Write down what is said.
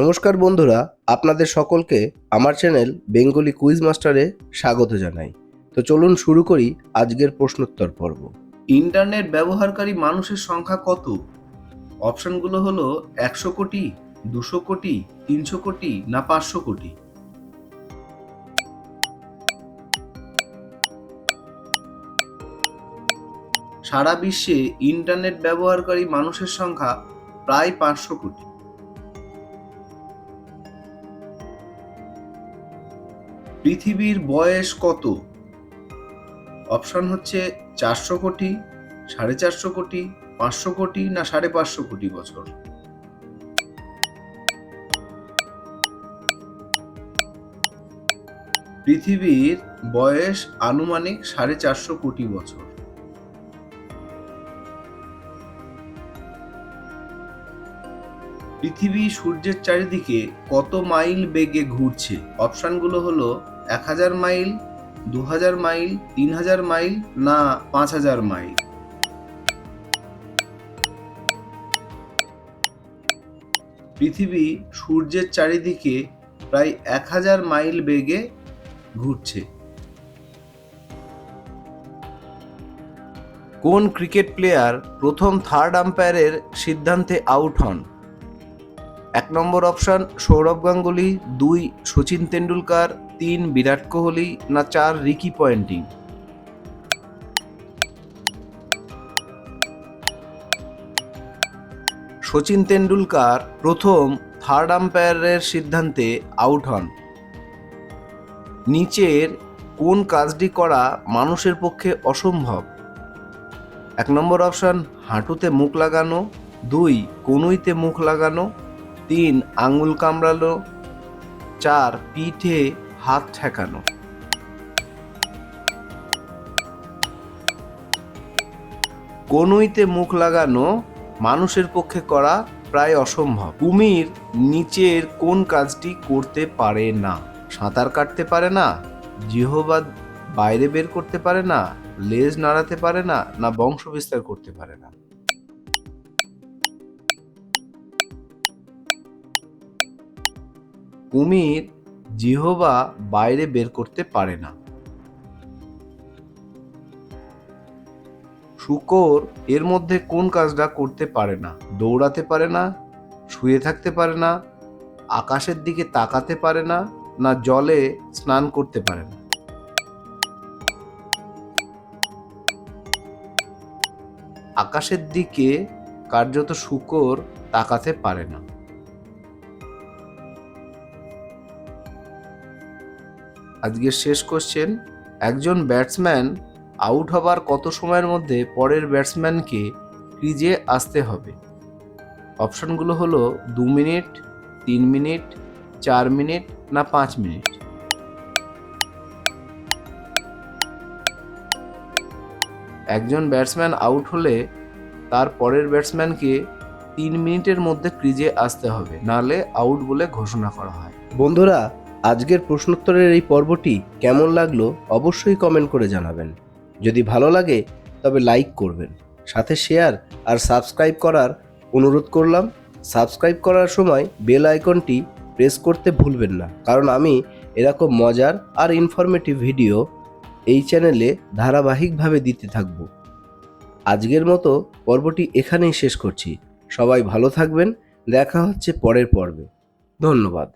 নমস্কার বন্ধুরা, আপনাদের সকলকে আমার চ্যানেল বেঙ্গলি কুইজ মাস্টারে স্বাগত জানাই। তো চলুন শুরু করি আজকের প্রশ্নোত্তর পর্ব। ইন্টারনেট ব্যবহারকারী মানুষের সংখ্যা কত? অপশনগুলো হলো একশো কোটি, দুশো কোটি, তিনশো কোটি না পাঁচশো কোটি? সারা বিশ্বে ইন্টারনেট ব্যবহারকারী মানুষের সংখ্যা প্রায় পাঁচশো কোটি। পৃথিবীর বয়স কত? অপশন হচ্ছে চারশো কোটি, সাড়ে চারশো কোটি, পাঁচশো কোটি না সাড়ে পাঁচশো কোটি বছর? পৃথিবীর বয়স আনুমানিক সাড়ে চারশো কোটি বছর। পৃথিবী সূর্যের চারিদিকে কত মাইল বেগে ঘুরছে? অপশনগুলো হলো এক হাজার মাইল দু হাজার মাইল তিন হাজার মাইল, না পাঁচ হাজার মাইল। পৃথিবী সূর্যের চারিদিকে প্রায় এক হাজার মাইল বেগে ঘুরছে। কোন ক্রিকেট প্লেয়ার প্রথম থার্ড আম্পায়ারের সিদ্ধান্তে আউট হন? এক নম্বর অপশন সৌরভ গাঙ্গুলি, দুই সচিন তেন্ডুলকার তিন বিরাট কোহলি না চার রিকি পয়েন্টিং? সচিন তেন্ডুলকার প্রথম থার্ড আম্পায়ারের সিদ্ধান্তে আউট হন। নিচের কোন কাজটি করা মানুষের পক্ষে অসম্ভব? এক নম্বর অপশন হাঁটুতে মুখ লাগানো, দুই, কনুইতে মুখ লাগানো, তিন, আঙুল কামড়ালো, চার, পিঠে হাত ঠেকানো। কনুইতে মুখ লাগানো মানুষের পক্ষে করা প্রায় অসম্ভব। কুমির নিচের কোন কাজটি করতে পারে না? সাঁতার কাটতে পারে না? জিহবা বাইরে বের করতে পারে না? লেজ নাড়াতে পারে না? না বংশ বিস্তার করতে পারে না? কুমির জিহবা বাইরে বের করতে পারে না। শুকর এর মধ্যে কোন কাজটা করতে পারে না? দৌড়াতে পারে না, শুয়ে থাকতে পারে না, আকাশের দিকে তাকাতে পারে না না জলে স্নান করতে পারে না। আকাশের দিকে কার্যত শুকর তাকাতে পারে না। আজকের শেষ কোশ্চেন একজন ব্যাটসম্যান আউট হবার কত সময়ের মধ্যে পরের ব্যাটসম্যানকে ক্রিজে আসতে হবে? অপশনগুলো হলো দু মিনিট তিন মিনিট চার মিনিট না পাঁচ মিনিট একজন ব্যাটসম্যান আউট হলে তার পরের ব্যাটসম্যানকে তিন মিনিটের মধ্যে ক্রিজে আসতে হবে, নাহলে আউট বলে ঘোষণা করা হয়। বন্ধুরা আজকের প্রশ্নোত্তরের এই পর্বটি কেমন লাগল অবশ্যই কমেন্ট করে জানাবেন। যদি ভালো লাগে, তবে লাইক করবেন। সাথে শেয়ার আর সাবস্ক্রাইব করার অনুরোধ করলাম। সাবস্ক্রাইব করার সময় বেল আইকনটি প্রেস করতে ভুলবেন না। কারণ আমি এরকম মজার আর ইনফরমেটিভ ভিডিও এই চ্যানেলে ধারাবাহিকভাবে দিতে থাকব। আজকের মতো পর্বটি এখানেই শেষ করছি। সবাই ভালো থাকবেন। দেখা হচ্ছে পরের পর্বে। ধন্যবাদ।